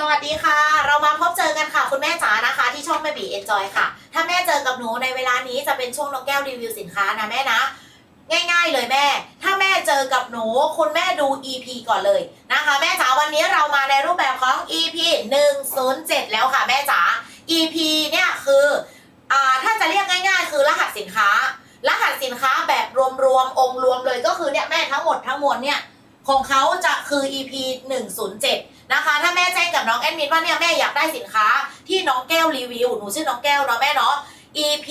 สวัสดีค่ะ เรามาพบเจอกันค่ะ คุณแม่จ๋านะคะ ที่ช่องแม่บีเอ็นจอยค่ะ ถ้าแม่เจอกับหนูในเวลานี้จะเป็นช่วงน้องแก้วรีวิวสินค้านะแม่นะ ง่ายๆเลยแม่ ถ้าแม่เจอกับหนู คุณแม่ดู EP ก่อนเลยนะคะ แม่จ๋าวันนี้เรามาในรูปแบบของ EP 107 แล้วค่ะแม่จ๋า EP เนี่ยคืออ่าถ้าจะเรียกง่าย ๆ คือรหัสสินค้า รหัสสินค้าแบบรวมๆองค์รวมเลยก็คือเนี่ยแม่ทั้งหมดทั้งมวลเนี่ยของเขาจะคือ EP 107 นะคะ ถ้าแม่แจ้งกับน้องแอดมินว่าเนี่ยแม่อยากได้สินค้าที่น้องแก้วรีวิว หนูชื่อน้องแก้วเนาะแม่เนาะ EP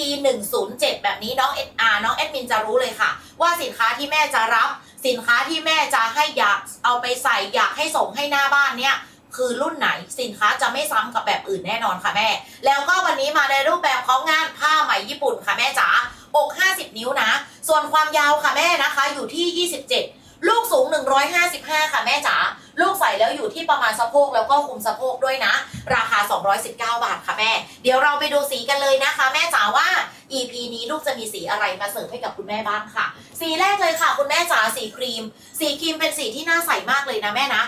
107 แบบนี้น้องเออาน้องแอดมินจะรู้เลยค่ะ ว่าสินค้าที่แม่จะรับ สินค้าที่แม่จะให้อยากเอาไปใส่อยากให้ส่งให้หน้าบ้านเนี่ยคือรุ่นไหนสินค้าจะไม่ซ้ำกับแบบอื่นแน่นอนค่ะแม่ แล้วก็วันนี้มาในรูปแบบของงานผ้าไหมญี่ปุ่นค่ะแม่จ๋าอก 50 นิ้วนะ ส่วนความยาวค่ะแม่นะคะอยู่ที่ 27 ลูกสูง 155 ค่ะแม่จ๋า ส่แล้วอยู่ที่ประมาณสะโพกแล้วก็คุมสะโพกด้วยนะ ราคา 219 บาทค่ะแม่ เดี๋ยวเราไปดูสีกันเลยนะคะ แม่จ๋าว่า EP นี้ลูกจะมีสีอะไรมาเสิร์ฟให้กับคุณแม่บ้างค่ะ สีแรกเลยค่ะ คุณแม่จ๋าสีครีม สีครีมเป็นสีที่น่าใส่มากเลยนะแม่นะ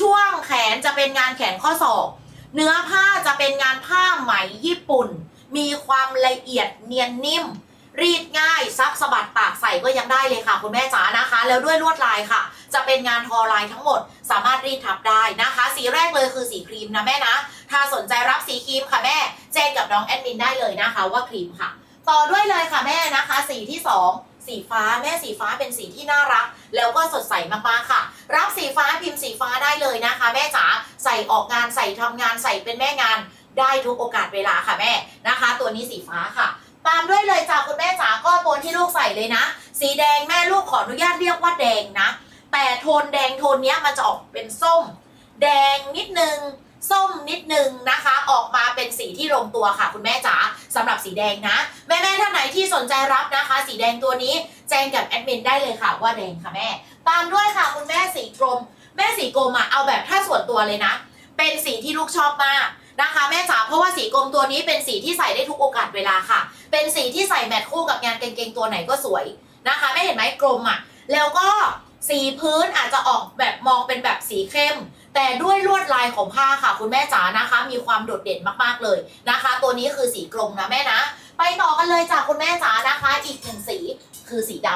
ช่วงแขนจะเป็นงานแขนข้อศอก เนื้อผ้าจะเป็นงานผ้าไหมญี่ปุ่น มีความละเอียดเนียนนิ่ม รีดง่ายซักสะบัดปากใส่ก็ยังได้เลยค่ะ คุณแม่จ๋านะคะ แล้วด้วยลวดลายค่ะ จะเป็นงานทอลายทั้งหมด สามารถรีดทับได้นะคะ สีแรกเลยคือสีครีมนะแม่นะ ถ้าสนใจรับสีครีมค่ะแม่แจ้งกับน้องแอดมินได้เลยนะคะว่าครีมค่ะ ต่อด้วยเลยค่ะแม่นะคะ สีที่สองสีฟ้าแม่สีฟ้าเป็นสีที่น่ารัก แล้วก็สดใสมากๆค่ะ รับสีฟ้าพิมพ์สีฟ้าได้เลยนะคะ แม่จ๋าใส่ออกงานใส่ทำงานใส่เป็นแม่งาน ได้ทุกโอกาสเวลาค่ะแม่นะคะ ตัวนี้สีฟ้าค่ะ ตามด้วยเลยจ้าคุณแม่จ๋าก็ตัวที่ลูกใส่เลยนะ สีแดงแม่ลูกขออนุญาตเรียกว่าแดงนะ แต่โทนแดงโทนนี้มันจะออกเป็นส้ม แดงนิดนึง ส้มนิดนึงนะคะ ออกมาเป็นสีที่ลงตัวค่ะ คุณแม่จ๋าสำหรับสีแดงนะ แม่แม่ๆท่านไหนที่สนใจรับนะคะ สีแดงตัวนี้แจ้งกับแอดมินได้เลยค่ะว่าแดงค่ะแม่ตามด้วยค่ะคุณแม่สีกรม แม่สีกรมอะเอาแบบถ้าส่วนตัวเลยนะ เป็นสีที่ลูกชอบมากนะคะแม่จ๋าเพราะว่าสีกรมตัวนี้เป็นสีที่ใส่ได้ทุกโอกาสเวลาค่ะ เป็นสีที่ใส่แมทคู่กับงานเกงๆตัวไหนก็สวยนะคะไม่เห็นไหมกรมอะแล้วก็ สีพื้นอาจจะออกแบบมองเป็นแบบสีเข้ม แต่ด้วยลวดลายของผ้าค่ะ คุณแม่จ๋านะคะ มีความโดดเด่นมากๆเลยนะคะ ตัวนี้คือสีกรมนะแม่นะ ไปต่อกันเลยจ้ะคุณแม่จ๋านะคะ อีกหนึ่งสีคือสีด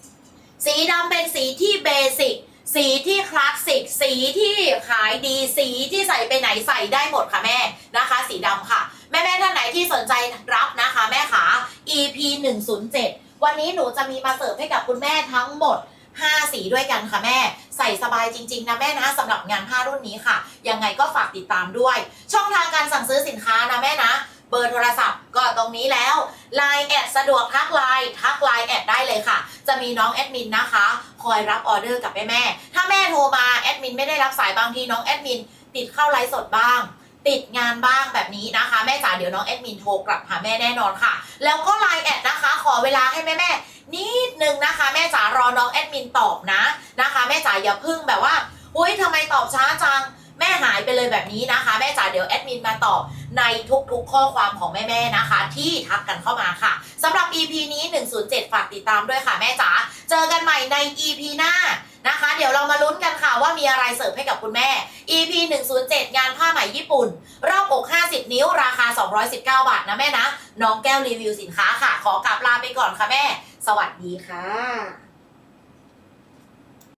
ำสีดำเป็นสีที่เบสิกสีที่คลาสสิกสีที่ขายดีสีที่ใส่ไปไหนใส่ได้หมดค่ะแม่นะคะ สีดำค่ะ แม่แม่ท่านไหนที่สนใจรับนะคะ แม่ขา EP 107วันนี้หนูจะมีมาเสิร์ฟให้กับคุณแม่ทั้งหมด 5 สีด้วยกันค่ะแม่ ใส่สบายจริง ๆ นะแม่นะสำหรับงานผ้ารุ่นนี้ค่ะ ยังไงก็ฝากติดตามด้วย ช่องทางการสั่งซื้อสินค้านะแม่นะ เบอร์โทรศัพท์ก็ตรงนี้แล้ว Line แอดสะดวกทักไลน์ทักไลน์แอดได้เลยค่ะ จะมีน้องแอดมินนะคะ คอยรับออเดอร์กับแม่แม่ถ้าแม่โทรมาแอดมินไม่ได้รับสายบางทีน้องแอดมินติดเข้าไลฟ์สดบ้างติดงานบ้างแบบนี้นะคะ แม่จ๋าเดี๋ยวน้องแอดมินโทรกลับหาแม่แน่นอนค่ะ แล้วก็ไลน์แอดนะคะ ขอเวลาให้แม่แม่ นิดนึงนะคะ แม่จ๋ารอน้องแอดมินตอบนะนะคะ แม่จ๋าอย่าพึ่งแบบว่าอุ้ยทำไมตอบช้าจังแม่หายไปเลยแบบนี้นะคะ แม่จ๋าเดี๋ยวแอดมินมาตอบในทุกๆข้อความของแม่ๆนะคะ ที่ทักกันเข้ามาค่ะสำหรับ EP นี้ 107 ฝากติดตามด้วยค่ะแม่จ๋าเจอกันใหม่ใน EP หน้านะคะ เดี๋ยวเรามาลุ้น ว่ามีอะไรเสิร์ฟให้กับคุณแม่ EP 107 งานผ้าไหมญี่ปุ่น รอบอก 50 นิ้วราคา 219 บาทนะแม่นะ น้องแก้วรีวิวสินค้าค่ะ ขอกลับลาไปก่อนค่ะแม่ สวัสดีค่ะ